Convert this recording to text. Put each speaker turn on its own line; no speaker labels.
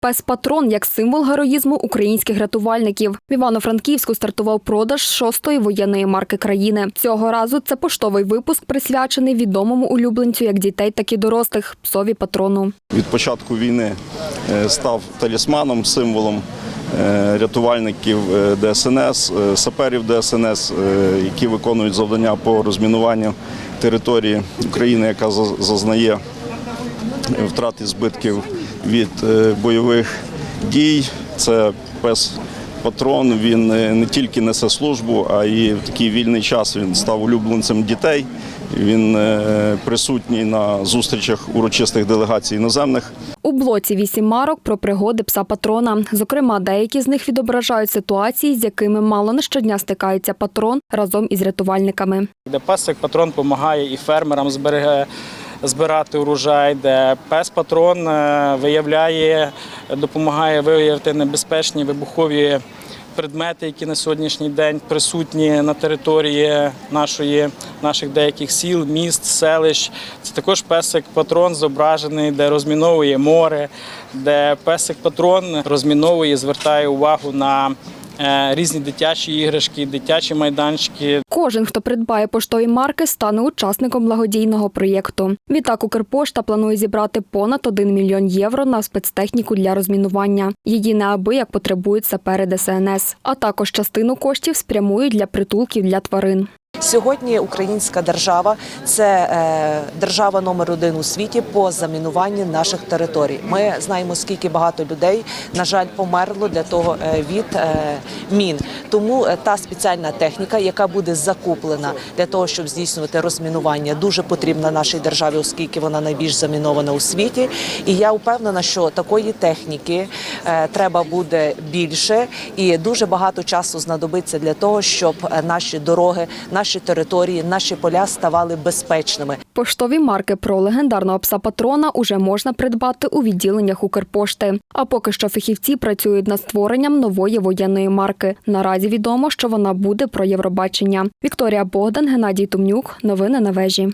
Пес Патрон як символ героїзму українських рятувальників. В Івано-Франківську стартував продаж шостої воєнної марки країни. Цього разу це поштовий випуск, присвячений відомому улюбленцю як дітей, так і дорослих псові патрону.
від початку війни е, став талісманом, символом е, рятувальників е, ДСНС, саперів ДСНС, які виконують завдання по розмінуванню території України, яка за- втрати збитків від е, бойових дій. Це пес. Патрон він е, не тільки несе службу, а і в такий вільний час він став улюбленцем дітей. Він е, присутній на зустрічах урочистих делегацій іноземних
У блоці вісім марок про пригоди пса патрона. Зокрема, деякі з них відображають ситуації, з якими мало не щодня стикається патрон разом із рятувальниками.
де пес як патрон допомагає і фермерам збереге. Збирати урожай, де пес патрон е, виявляє, допомагає виявити небезпечні вибухові предмети, які на сьогоднішній день присутні на території нашої, наших деяких сіл, міст, селищ. Це також песик патрон зображений, де розміновує море, де песик патрон розміновує, звертає увагу на різні дитячі іграшки, дитячі майданчики,
Кожен, хто придбає поштові марки, стане учасником благодійного проєкту. Відтак Укрпошта планує зібрати понад 1 мільйон євро на спецтехніку для розмінування. Її неабияк потребують сапери ДСНС, а також частину коштів спрямують для притулків для тварин.
Сьогодні українська держава це е, держава номер один у світі по замінуванні наших територій. Ми знаємо, скільки багато людей на жаль померло для того е, від е, мін. Тому е, та спеціальна техніка, яка буде закуплена для того, щоб здійснювати розмінування, дуже потрібна нашій державі, оскільки вона найбільш замінована у світі. І я впевнена, що такої техніки е, треба буде більше, і дуже багато часу знадобиться для того, щоб е, наші дороги, наші території, наші поля ставали безпечними.
Поштові марки про легендарного пса патрона уже можна придбати у відділеннях Укрпошти. А поки що фахівці працюють над створенням нової воєнної марки. Наразі відомо, що вона буде про Євробачення. Вікторія Богдан, Геннадій Тумнюк. Новини на вежі.